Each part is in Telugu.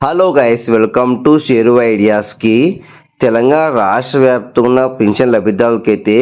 Hello guys welcome to Sheru ఐడియాస్కి Telangana రాష్ట్ర వ్యాప్తంగా పింఛన్ లబ్ధిదారులకైతే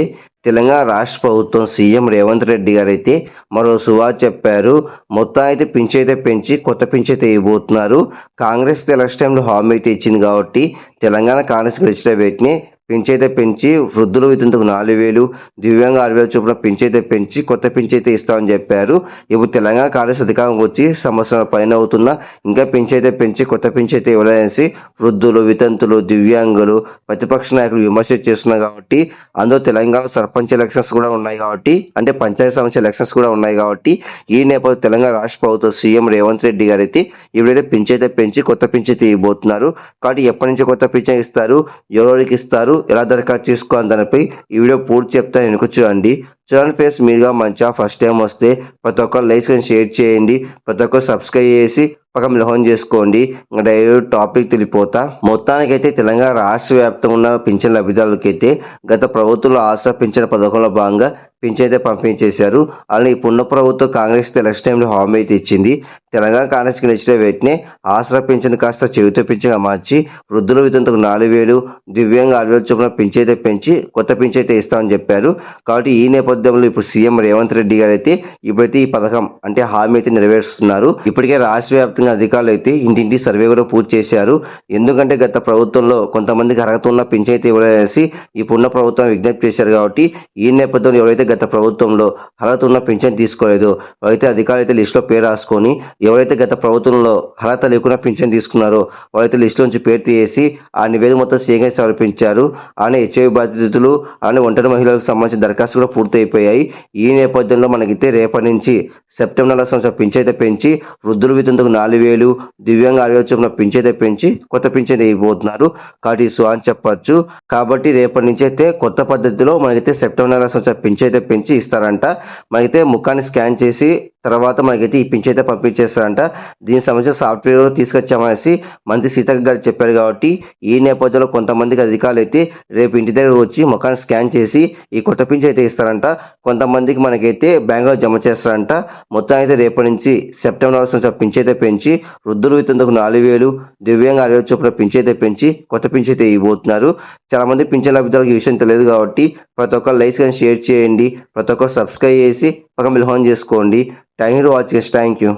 తెలంగాణ రాష్ట్ర ప్రభుత్వం సీఎం రేవంత్ రెడ్డి గారు అయితే మరో సువా చెప్పారు. మొత్తం అయితే పింఛ అయితే పెంచి కొత్త పింఛ అయితే ఇవ్వబోతున్నారు. కాంగ్రెస్ ఎలక్షన్ టైంలో హామీ అయితే ఇచ్చింది కాబట్టి తెలంగాణ కాంగ్రెస్ గెలిచిన వీటిని పెంచైతే పెంచి వృద్ధులు వితంతుకు నాలుగు వేలు దివ్యాంగ ఆరు వేలు చొప్పున పెంచైతే పెంచి కొత్త పింఛైతే ఇస్తామని చెప్పారు. ఇప్పుడు తెలంగాణ కాంగ్రెస్ అధికారం వచ్చి సంవత్సరాల పైన అవుతున్నా ఇంకా పెంచైతే పెంచి కొత్త పింఛైతే ఇవ్వలేసి వృద్ధులు వితంతులు దివ్యాంగులు ప్రతిపక్ష నాయకులు విమర్శ చేస్తున్నారు కాబట్టి అందులో తెలంగాణ సర్పంచ్ ఎలక్షన్స్ కూడా ఉన్నాయి కాబట్టి అంటే పంచాయతీ సమస్య ఎలక్షన్స్ కూడా ఉన్నాయి కాబట్టి ఈ నేపథ్యంలో తెలంగాణ రాష్ట్ర ప్రభుత్వ సీఎం రేవంత్ రెడ్డి గారైతే అయితే ఇప్పుడైతే అయితే పెంచి కొత్త పింఛైతే తీయబోతున్నారు కాబట్టి ఎప్పటి నుంచి కొత్త పింఛన్ ఇస్తారు. ఎవరికి ఇస్తారు ఎలా దరఖాస్తు చేసుకోవాలి దానిపై ఈ వీడియో పూర్తి చెప్తాను వెనుక చూడండి. చూడండి ఫేస్ మీరుగా మంచిగా ఫస్ట్ టైం వస్తే ప్రతి ఒక్కరు లైక్స్ కానీ షేర్ చేయండి ప్రతి ఒక్కరు సబ్స్క్రైబ్ చేసి పక్కన మిలహం చేసుకోండి. ఇంకా డైరెక్ట్ టాపిక్ తెలిపోతా. మొత్తానికైతే తెలంగాణ రాష్ట్ర వ్యాప్తంగా ఉన్న పింఛన్ లబ్ధిదారులకైతే గత ప్రభుత్వంలో ఆసరా పింఛన్ పథకంలో భాగంగా పింఛన్ అయితే పంపిణీ చేశారు అలానే ఇప్పుడున్న ప్రభుత్వం కాంగ్రెస్ ఎలక్షన్ టైంలో హామీ అయితే ఇచ్చింది. తెలంగాణ కాంగ్రెస్కి నచ్చిన వెంటనే ఆసరా పింఛన్ కాస్త చెవితో పింఛన్గా మార్చి వృద్ధుల వితంతకు నాలుగు వేలు దివ్యాంగ ఆరు వేలు చొప్పున పింఛన్ అయితే పెంచి కొత్త పింఛన్ అయితే ఇస్తామని చెప్పారు. కాబట్టి ఈ నేపథ్యంలో ఇప్పుడు సీఎం రేవంత్ రెడ్డి గారు అయితే ఇప్పుడైతే ఈ పథకం అంటే హామీ అయితే నెరవేరుస్తున్నారు. ఇప్పటికే రాష్ట్ర వ్యాప్తంగా అధికారులు అయితే ఇంటింటి సర్వే కూడా పూర్తి చేశారు. ఎందుకంటే గత ప్రభుత్వంలో కొంతమందికి అర్హత ఉన్న పింఛన్ అయితే ఇవ్వలేసి ఇప్పుడున్న ప్రభుత్వం విజ్ఞప్తి చేశారు కాబట్టి ఈ నేపథ్యంలో ఎవరైతే గత ప్రభుత్వంలో అర్హత ఉన్న పింఛన్ తీసుకోలేదో ఎవరైతే అధికారులు అయితే లిస్టులో పేరు రాసుకొని ఎవరైతే గత ప్రభుత్వంలో అర్హత లేకుండా పింఛన్ తీసుకున్నారో వాళ్ళైతే లిస్టులో నుంచి పేరు తీసేసి ఆ నివేదిక మొత్తం సీఎంగా సమర్పించారు. ఆయన హెచ్ఐవి బాధితులు ఆయన ఒంటరి మహిళలకు సంబంధించిన దరఖాస్తు కూడా పూర్తయిపోయాయి. ఈ నేపథ్యంలో మనకైతే రేపటి నుంచి సెప్టెంబర్ నెల సంవత్సరం పింఛైతే పెంచి వృద్ధులు వితంతుకు నాలుగు వేలు దివ్యంగా ఆరు వేలు చొప్పున పింఛైతే పెంచి కొత్త పింఛన్ ఇవ్వబోతున్నారు. కాబట్టి సో అని చెప్పొచ్చు. కాబట్టి రేపటి నుంచి అయితే కొత్త పద్ధతిలో మనకైతే సెప్టెంబర్ నెల సంవత్సరం పింఛైతే పెంచి ఇస్తారంట. మనకైతే ముఖాన్ని స్కాన్ చేసి తర్వాత మనకైతే ఈ పింఛన్ అయితే పంపించేస్తారంట. దీనికి సంబంధించిన సాఫ్ట్వేర్ తీసుకొచ్చామనేసి మంత్రి సీతక్క గారు చెప్పారు కాబట్టి ఈ నేపథ్యంలో కొంతమందికి అధికారులు అయితే రేపు ఇంటి దగ్గర వచ్చి ముఖాన్ని స్కాన్ చేసి ఈ కొత్త పింఛన్ అయితే ఇస్తారంట. కొంతమందికి మనకైతే బ్యాంకులో జమ చేస్తారంట. మొత్తం అయితే రేపటి నుంచి సెప్టెంబర్ నెల సంవత్సరం పింఛన్ అయితే పెంచి వృద్ధులు వితందుకు నాలుగు వేలు దివ్యాంగ అరవై చొప్పున పింఛన్ అయితే పెంచి కొత్త పింఛన్ అయితే ఇవ్వబోతున్నారు. చాలా మంది పింఛన్ లబ్ధిదారులకు ఈ విషయం తెలియదు కాబట్టి ప్రతి ఒక్కరు లైక్స్ కానీ షేర్ చేయండి. ప్రతి ఒక్కరు సబ్స్క్రైబ్ చేసి పక్కన మిల్హోన్ చేసుకోండి. Thank you watching thank you